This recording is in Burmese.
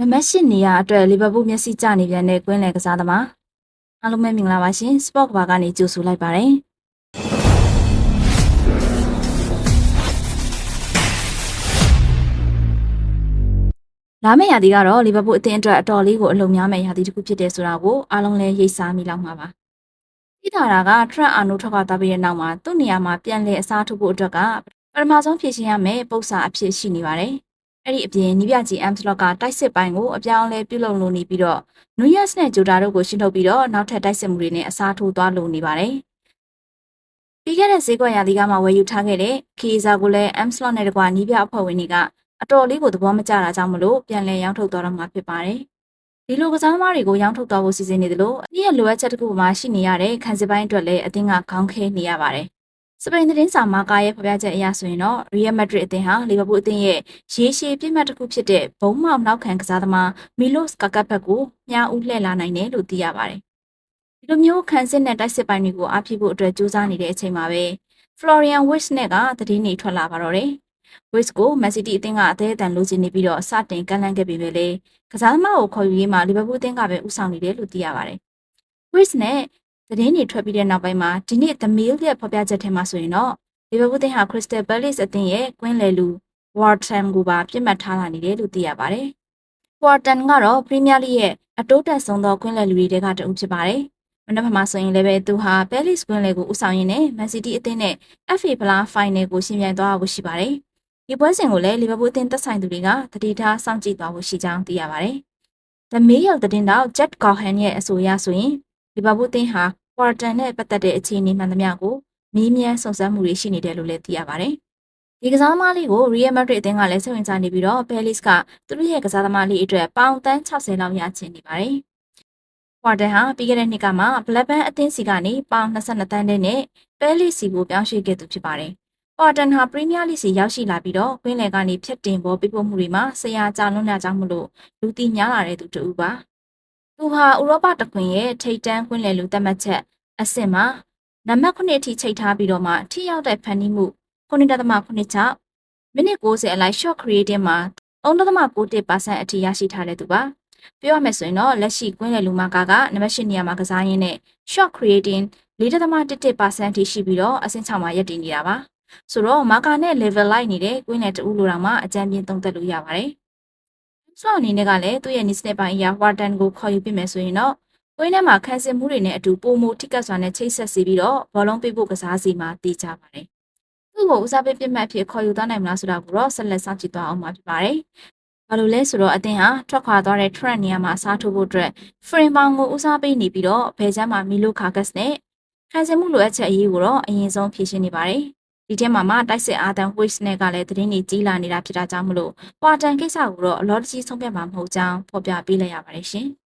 နံပါတ်၈နေရာအတွက်လီဗာပူးမျက်စိကျနေပြန်တဲ့ကွင်းလယ်ကစားသမားအားလုံးပဲမင်္ဂလာပါရှင်စပေါ့ကဘာကနေကြိုဆိုလိုက်ပါတယ်လာမယ့်ရာသီကတော့လီဗာပူးအသင်းအတွက်အတော်လေးကိုအလုံများမယ့်ရာသီတစ်ခုဖြစ်တယ်ဆိုတာကိုအားလုံးလည်းရိပ်စားမိလောက်မှာပါတိတာရာကထရန့်အာနိုထွက်ခွာသွားပြီးတဲ့နောက်မှာသူ့နေရာမှာပြန်လည်အစားထိုးဖို့အတွက်ကပထမဆုံးဖြည့်ရှင်ရမယ့်ပုံစံအဖြစ်ရှိနေပါတယ် အဲ့ဒီအပြင်နီးပြကြီး Amslot ကတိုက်စစ်ပိုင်းကိုအပြောင်းအလဲပြုလုပ်လိုနေပြီးတော့နူယက်စ်နဲ့ဂျိုတာတို့ကိုရှင်းထုတ်ပြီးတော့နောက်ထပ်တိုက်စစ်မှုတွေနဲ့အစားထိုးသွားလိုနေပါတယ်။ပြီးခဲ့တဲ့ဈေးကွက်ရာသီကမှဝယ်ယူထားခဲ့တဲ့ခီဇာကိုလည်း M slot နဲ့တကွာနီးပြအဖွဲ့ဝင်တွေကအတော်လေးကိုသဘောမကျတာကြောင့်မလို့ပြန်လည်ရောင်းထုတ်သွားတော့မှာဖြစ်ပါတယ်။ဒီလိုကစားသမားတွေကိုရောင်းထုတ်သွားဖို့စီစဉ်နေတယ်လို့အသင်းရဲ့လိုအပ်ချက်တစ်ခုမှရှိနေရတဲ့ခံစစ်ပိုင်းအတွက်လည်းအသင်းကခေါင်းခဲနေရပါတယ်။ စပိန်သတင်းစာမာကာရဲ့ဖော်ပြချက်အရဆိုရင်တော့ Real Madrid အသင်းဟာလီဗာပူးအသင်းရဲ့ရေရှည်ပြစ်မှတ်တစ်ခုဖြစ်တဲ့ဘုံမောက်နောက်ခံကစားသမားမီလိုစ်ကာကတ်ဘက်ကိုမြားဦးလှည့်လာနိုင်တယ်လို့သိရပါတယ်။ဒီလိုမျိုးခံစစ်နဲ့တိုက်စစ်ပိုင်းတွေကိုအားဖြစ်ဖို့အတွက်ကြိုးစားနေတဲ့အချိန်မှာပဲ Florian Wirtz နဲ့ကသတင်းတွေထွက်လာပါတော့တယ်။ Wirtz ကို Man City အသင်းကအသေးအတန်လိုချင်နေပြီးတော့စတင်ကန့်လန့်ခဲ့ပေမဲ့လည်းကစားသမားကိုခေါ်ယူရေးမှာလီဗာပူးအသင်းကပဲဦးဆောင်နေတယ်လို့သိရပါတယ်။ Wirtz နဲ့ သတင်းတွေထွက်ပြီးတဲ့နောက်ပိုင်းမှာဒီနေ့ The Mail ရဲ့ဖော်ပြချက်ထဲမှာဆိုရင်တော့လီဗာပူးအသင်းဟာ Crystal Palace အသင်းရဲ့ကွင်းလယ်လူ Wharton ကိုပါပြစ်မှတ်ထားလာနေတယ်လို့သိရပါတယ်။ Wharton ကတော့ Premier League ရဲ့အတိုးတက်ဆုံးသောကွင်းလယ်လူတွေကတအုပ်ဖြစ်ပါတယ်။မနက်ဖြန်မှာဆိုရင်လည်းပဲသူဟာ Palace ကွင်းလယ်ကိုဦးဆောင်ရင်းနဲ့ Man City အသင်းနဲ့ FA ဖလား Final ကိုရှင်ပြိုင်သွားဖို့ရှိပါတယ်။ဒီပွဲစဉ်ကိုလည်းလီဗာပူးအသင်းသက်ဆိုင်သူတွေကတတိထားစောင့်ကြည့်သွားဖို့ရှိကြောင်းသိရပါတယ်။ The Mail သတင်းတောက် Jet Cohen ရဲ့အဆိုအရဆိုရင် လီဗာပူးအသင်းဟာ Wharton နဲ့ပတ်သက်တဲ့အခြေအနေမှန်သမျှကိုမီးမြန်းစုံစမ်းမှုတွေရှိနေတယ်လို့လည်းသိရပါတယ်။ဒီကစားသမားလေးကို Real Madrid အသင်းကလည်းစိတ်ဝင်စားနေပြီးတော့ Palace ကသူတို့ရဲ့ကစားသမားလေးအတွက်ပေါင်တန်း60လောက်ရချင်နေပါတယ်။ Wharton ဟာပြီးခဲ့တဲ့နှစ်ကမှ Blackburn အသင်းစီကနေပေါင်22တန်းနဲ့ Palace စီကိုပြောင်းရွှေ့ခဲ့သူဖြစ်ပါတယ်။ Wharton ဟာ Premier League စီရောက်ရှိလာပြီးတော့ကွင်းလယ်ကနေဖြတ်တင်ပေါ်ပြပို့မှုတွေမှာဆရာကြာလွန်းတာကြောင့်မလို့လူသိများလာတဲ့သူတူပါ။ သူဟာဥရောပတခွင်ရဲ့ထိပ်တန်းကွင်းလယ်လူသတ်မှတ်ချက်အဆင့်မှာနံပါတ်9အထိချိန်ထားပြီးတော့မှထိရောက်တဲ့ဖန်တီးမှု9.96မိနစ်60အလိုက် shot creating မှာ3.91%အထိရရှိထားတဲ့သူပါပြောရမယ်ဆိုရင်တော့လက်ရှိကွင်းလယ်လူမာကာကနံပါတ်10နေရာမှာကစားရင်းနဲ့ shot creating 4.11%အထိရှိပြီးတော့အဆင့်6မှာရပ်တည်နေတာပါဆိုတော့မာကာနဲ့ level လိုက်နေတဲ့ကွင်းလယ်တူလိုတောင်မှအကြမ်းပြင်းသုံးသက်လို့ရပါတယ် ဆော့အနေနဲ့ကလည်းသူ့ရဲ့ niche နဲ့ပိုင်းအရာ Warden ကိုခေါ်ယူပြမယ်ဆိုရင်တော့ကွင်းထဲမှာခန်းစင်မှုတွေနဲ့အတူပုံမထိကတ်စွာနဲ့ချိတ်ဆက်စီပြီးတော့ဘောလုံးပေးဖို့ကစားစီမှာတည်ကြပါတယ်။သူ့ကိုဦးစားပေးပြစ်မှတ်ဖြစ်ခေါ်ယူသွားနိုင်မလားဆိုတာကိုတော့ဆက်လက်စောင့်ကြည့်သွားအောင်မှာဖြစ်ပါတယ်။ဘာလို့လဲဆိုတော့အသင်းဟာထွက်ခွာသွားတဲ့ trend နေရာမှာအစားထိုးဖို့အတွက် frame ပေါင်းကိုဦးစားပေးနေပြီးတော့ဘယ်ချမ်းမှာမီလိုကာကတ်နဲ့ခန်းစင်မှုလိုအပ်ချက်အရေးကိုတော့အရင်ဆုံးဖြေရှင်းနေပါတယ်။ ဒီထဲမှာမှတိုက်စစ်အာသန်ဝိစ်နဲ့ကလည်းသတင်းတွေကြီးလာနေတာဖြစ်တာကြောင့်မလို့ပွာတန်ကိစ္စကိုတော့အလောတကြီးဆုံးဖြတ်မှာမဟုတ်ကြောင်းဖော်ပြပေးလိုက်ရပါတယ်ရှင်။